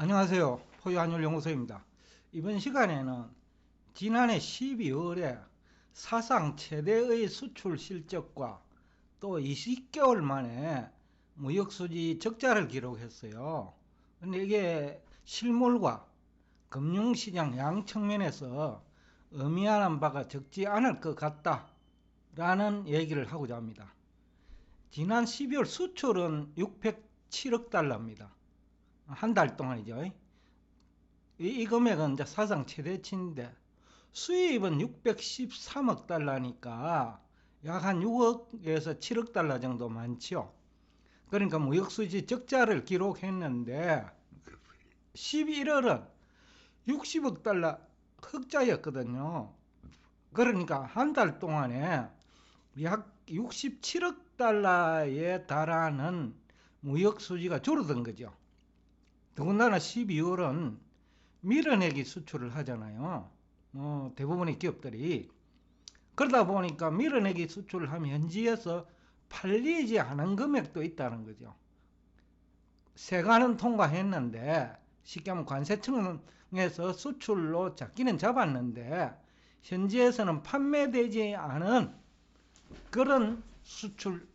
안녕하세요. 포유한율연구소입니다. 이번 시간에는 지난해 12월에 사상 최대의 수출 실적과 또 20개월 만에 무역수지 적자를 기록했어요. 근데 이게 실물과 금융시장 양 측면에서 의미하는 바가 적지 않을 것 같다라는 얘기를 하고자 합니다. 지난 12월 수출은 607억 달러입니다. 한 달 동안이죠. 이, 이 금액은 이제 사상 최대치인데 수입은 613억 달러니까 약 한 6억에서 7억 달러 정도 많죠. 그러니까 무역수지 적자를 기록했는데 11월은 60억 달러 흑자였거든요. 그러니까 한 달 동안에 약 67억 달러에 달하는 무역 수지가 줄어든 거죠. 더군다나 12월은 밀어내기 수출을 하잖아요. 어, 대부분의 기업들이. 그러다 보니까 밀어내기 수출을 하면 현지에서 팔리지 않은 금액도 있다는 거죠. 세관은 통과했는데 쉽게 하면 관세청에서 수출로 잡기는 잡았는데 현지에서는 판매되지 않은 그런 수출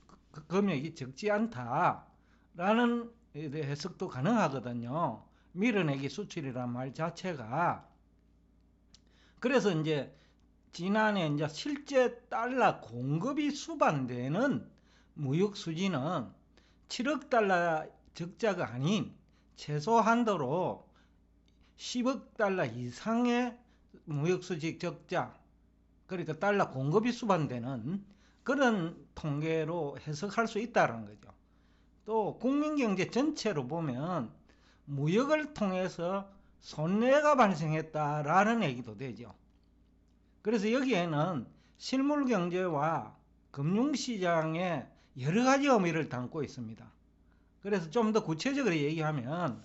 금액이 적지 않다라는 해석도 가능하거든요. 밀어내기 수출이란 말 자체가 그래서 이제 지난해 이제 실제 달러 공급이 수반되는 무역 수지는 7억 달러 적자가 아닌 최소 한도로 10억 달러 이상의 무역 수지 적자 그러니까 달러 공급이 수반되는 그런 통계로 해석할 수 있다는 거죠. 또 국민경제 전체로 보면 무역을 통해서 손해가 발생했다라는 얘기도 되죠. 그래서 여기에는 실물경제와 금융시장의 여러 가지 의미를 담고 있습니다. 그래서 좀 더 구체적으로 얘기하면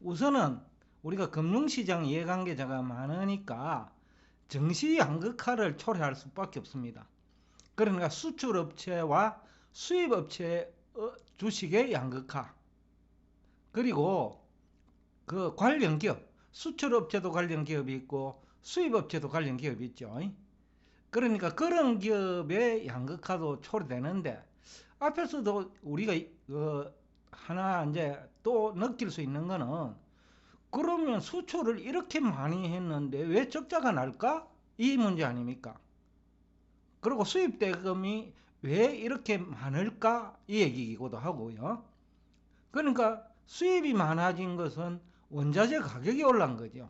우선은 우리가 금융시장 이해관계자가 많으니까 정시 양극화를 초래할 수밖에 없습니다. 그러니까 수출업체와 수입업체 주식의 양극화 그리고 그 관련 기업 수출업체도 관련 기업이 있고 수입업체도 관련 기업이 있죠. 그러니까 그런 기업의 양극화도 초래되는데 앞에서도 우리가 어 하나 이제 또 느낄 수 있는 거는 그러면 수출을 이렇게 많이 했는데 왜 적자가 날까? 이 문제 아닙니까? 그리고 수입 대금이 왜 이렇게 많을까? 이 얘기이기도 하고요. 그러니까 수입이 많아진 것은 원자재 가격이 올란 거죠.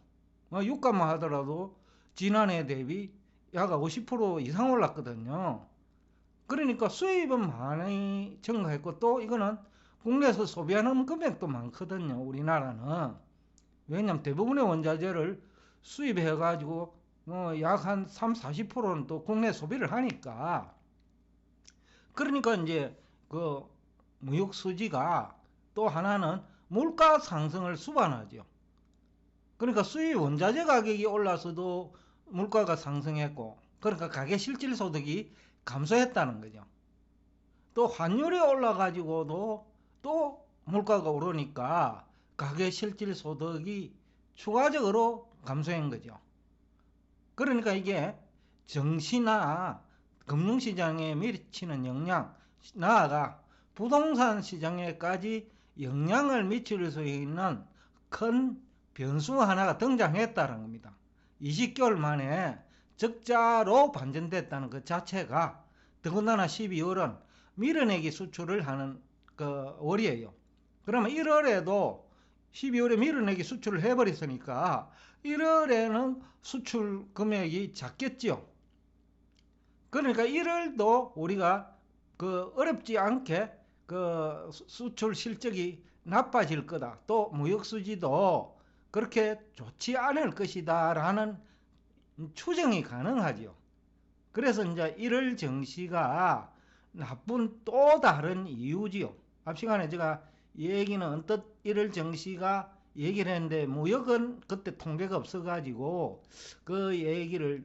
뭐 유가만 하더라도 지난해 대비 약 50% 이상 올랐거든요. 그러니까 수입은 많이 증가했고 또 이거는 국내에서 소비하는 금액도 많거든요. 우리나라는. 왜냐하면 대부분의 원자재를 수입해 가지고 어, 약한 3, 40%는 또 국내 소비를 하니까 그러니까 이제 그 무역 수지가 또 하나는 물가 상승을 수반하죠. 그러니까 수입 원자재 가격이 올라서도 물가가 상승했고 그러니까 가계 실질 소득이 감소했다는 거죠. 또 환율이 올라가지고도 또 물가가 오르니까 가계 실질 소득이 추가적으로 감소한 거죠. 그러니까 이게 정시나 금융시장에 미치는 영향, 나아가 부동산 시장에까지 영향을 미칠 수 있는 큰 변수 하나가 등장했다는 겁니다. 20개월 만에 적자로 반전됐다는 그 자체가 더군다나 12월은 밀어내기 수출을 하는 그 월이에요. 그러면 1월에도 12월에 밀어내기 수출을 해버렸으니까 1월에는 수출 금액이 작겠죠. 그러니까 1월도 우리가 그 어렵지 않게 그 수출 실적이 나빠질 거다. 또 무역 수지도 그렇게 좋지 않을 것이다. 라는 추정이 가능하죠. 그래서 이제 1월 정시가 나쁜 또 다른 이유지요. 앞 시간에 제가 얘기는 언뜻 1월 정시가 얘기를 했는데 무역은 그때 통계가 없어가지고 그 얘기를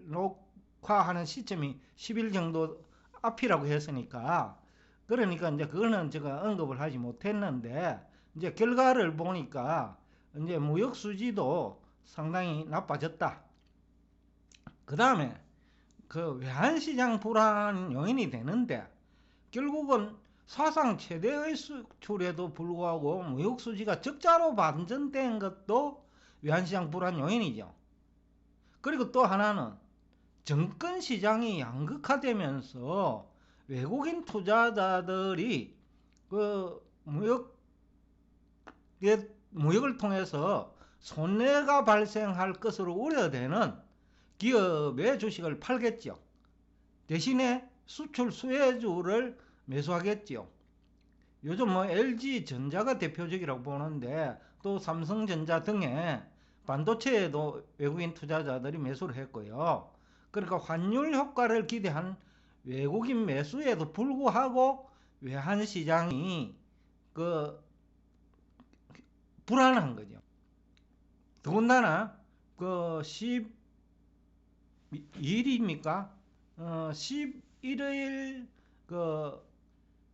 녹화하는 시점이 10일 정도 앞이라고 했으니까 그러니까 이제 그거는 제가 언급을 하지 못했는데 이제 결과를 보니까 이제 무역 수지도 상당히 나빠졌다. 그 다음에 그 외환 시장 불안 요인이 되는데 결국은 사상 최대의 수출에도 불구하고 무역 수지가 적자로 반전된 것도 외환시장 불안 요인이죠. 그리고 또 하나는 정권 시장이 양극화되면서 외국인 투자자들이 그 무역 무역을 통해서 손해가 발생할 것으로 우려되는 기업의 주식을 팔겠죠. 대신에 수출 수혜주를 매수하겠죠. 요즘 뭐 LG 전자가 대표적이라고 보는데 또 삼성전자 등의 반도체에도 외국인 투자자들이 매수를 했고요. 그러니까 환율 효과를 기대한 외국인 매수에도 불구하고 외환 시장이 그 불안한 거죠. 더군다나 그 12일입니까? 어, 11일 그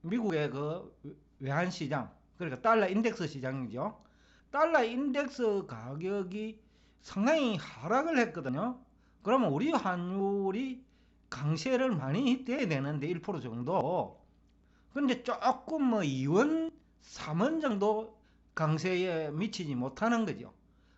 미국의 그 외환 시장 그러니까 달러 인덱스 시장이죠. 달러 인덱스 가격이 상당히 하락을 했거든요. 그러면 우리 환율이 강세를 많이 떼야 되는데 1% 정도. 근데 조금 뭐 2원, 3원 정도 강세에 미치지 못하는 거죠.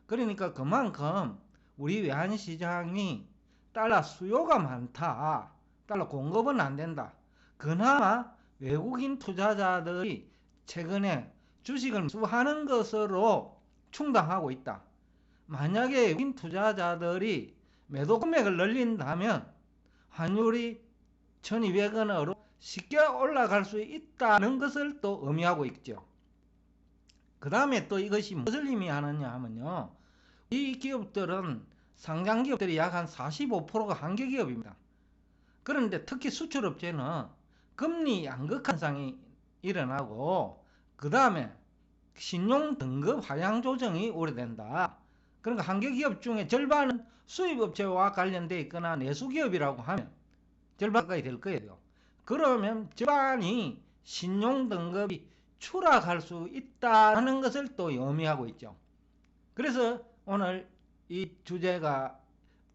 그러니까 그만큼 우리 외환 시장이 달러 수요가 많다. 달러 공급은 안 된다. 그나마 외국인 투자자들이 최근에 주식을 수하는 것으로 충당하고 있다. 만약에 외국인 투자자들이 매도 금액을 늘린다면 환율이 1200원으로 쉽게 올라갈 수 있다는 것을 또 의미하고 있죠. 그 다음에 또 이것이 무엇을 의미하느냐 하면요. 이 기업들은 상장 기업들이 약 한 45%가 한계 기업입니다. 그런데 특히 수출업체는 금리 양극 현상이 일어나고 그 다음에 신용 등급 하향 조정이 오래된다. 그러니까 한계 기업 중에 절반은 수입업체와 관련되어 있거나 내수기업이라고 하면 절반 가까이 될 거예요. 그러면 절반이 신용 등급이 추락할 수 있다는 것을 또 의미하고 있죠. 그래서 오늘 이 주제가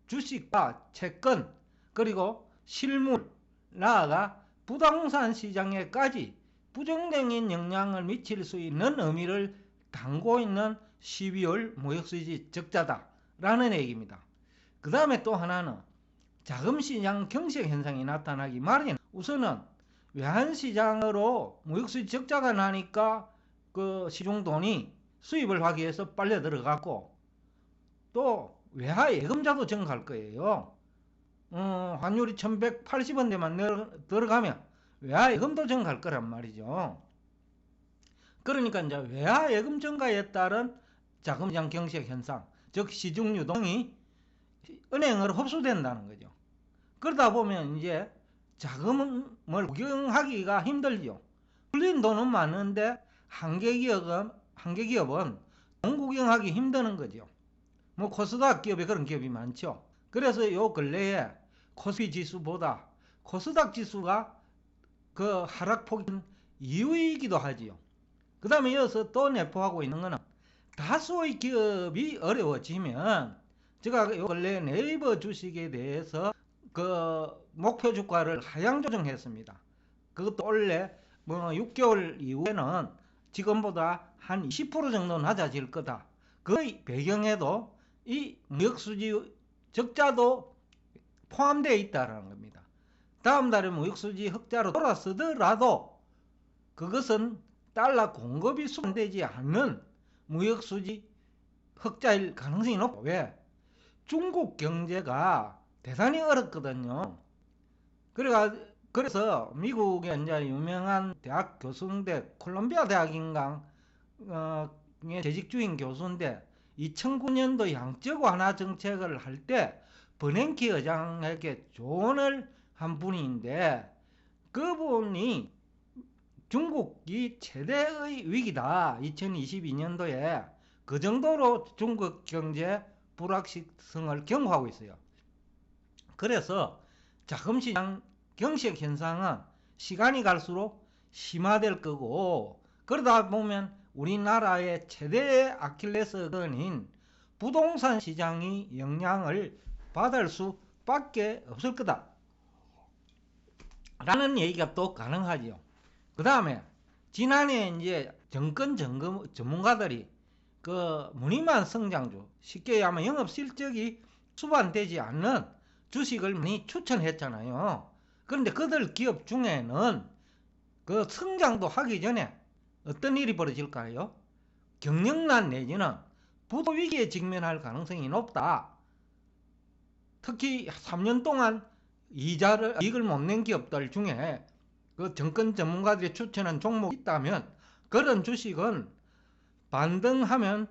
주식과 채권 그리고 실물 나아가 부동산 시장에까지 부정적인 영향을 미칠 수 있는 의미를 담고 있는 12월 무역수지 적자다라는 얘기입니다. 그 다음에 또 하나는 자금시장 경색 현상이 나타나기 마련. 우선은 외환시장으로 무역수지 적자가 나니까 그 시중돈이 수입을 하기 위해서 빨려 들어갔고 또 외화 예금자도 증가할 거예요. 어, 환율이 1180원대만 들어가면 외화 예금도 증가할 거란 말이죠. 그러니까 이제 외화 예금 증가에 따른 자금시장 경색 현상, 즉 시중 유동이 은행으로 흡수된다는 거죠. 그러다 보면 이제 자금을 구경하기가 힘들죠. 풀린 돈은 많은데 한계 기업은 한계 기업은 돈 구경하기 힘드는 거죠. 뭐 코스닥 기업에 그런 기업이 많죠. 그래서 요 근래에 코스피 지수보다 코스닥 지수가 그 하락폭인 이유이기도 하지요. 그 다음에 이어서 또 내포하고 있는 거는 다수의 기업이 어려워지면 제가 요 근래 네이버 주식에 대해서 그 목표 주가를 하향 조정했습니다. 그것도 원래 뭐 6개월 이후에는 지금보다 한20% 정도 낮아질 거다. 그 배경에도 이 무역수지 적자도 포함되어 있다는 겁니다. 다음 달에 무역수지 흑자로 돌아서더라도 그것은 달러 공급이 수반되지 않는 무역수지 흑자일 가능성이 높고 왜? 중국 경제가 대단히 어렵거든요. 그래가 그래서 미국의 이제 유명한 대학 교수인데 콜롬비아 대학인가 어, 재직 중인 교수인데 2009년도 양적 완화 정책을 할 때 버냉키 의장에게 조언을 한 분인데 그분이 중국이 최대의 위기다. 2022년도에 그 정도로 중국 경제 불확실성을 경고하고 있어요. 그래서 자금시장 경색 현상은 시간이 갈수록 심화될 거고 그러다 보면 우리나라의 최대의 아킬레스건인 부동산 시장이 영향을 받을 수밖에 없을 거다. 라는 얘기가 또 가능하지요. 그 다음에 지난해 이제 정권 점검 전문가들이 그 무늬만 성장주 쉽게 얘기하면 영업 실적이 수반되지 않는 주식을 많이 추천했잖아요. 그런데 그들 기업 중에는 그 성장도 하기 전에 어떤 일이 벌어질까요? 경영난 내지는 부도 위기에 직면할 가능성이 높다. 특히 3년 동안 이자를 이익을 못 낸 기업들 중에 그 정권 전문가들이 추천한 종목이 있다면 그런 주식은 반등하면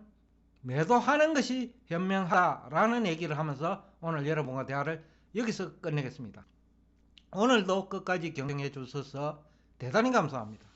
매도하는 것이 현명하다라는 얘기를 하면서 오늘 여러분과 대화를 여기서 끝내겠습니다. 오늘도 끝까지 경청해 주셔서 대단히 감사합니다.